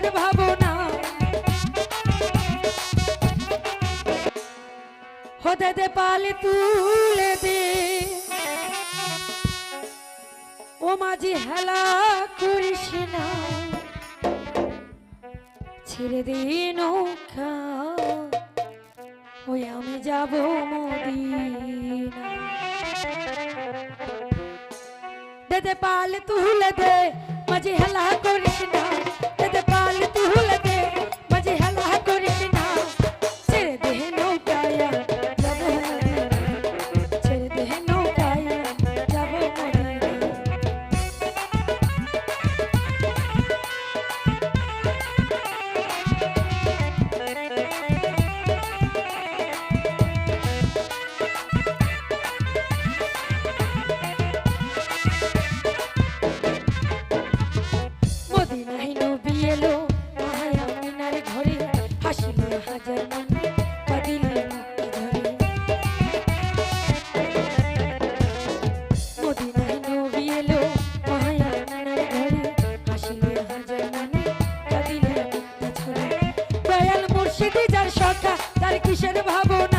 মনের ভাবনা। হতে দে পালে তুলে দে। ও মাঝি হেলা করিস ছেড়ে দে নৌকা। ওই আমি যাব মদিনা। দে দে পাল তুলে দে, মাঝে হেলা have a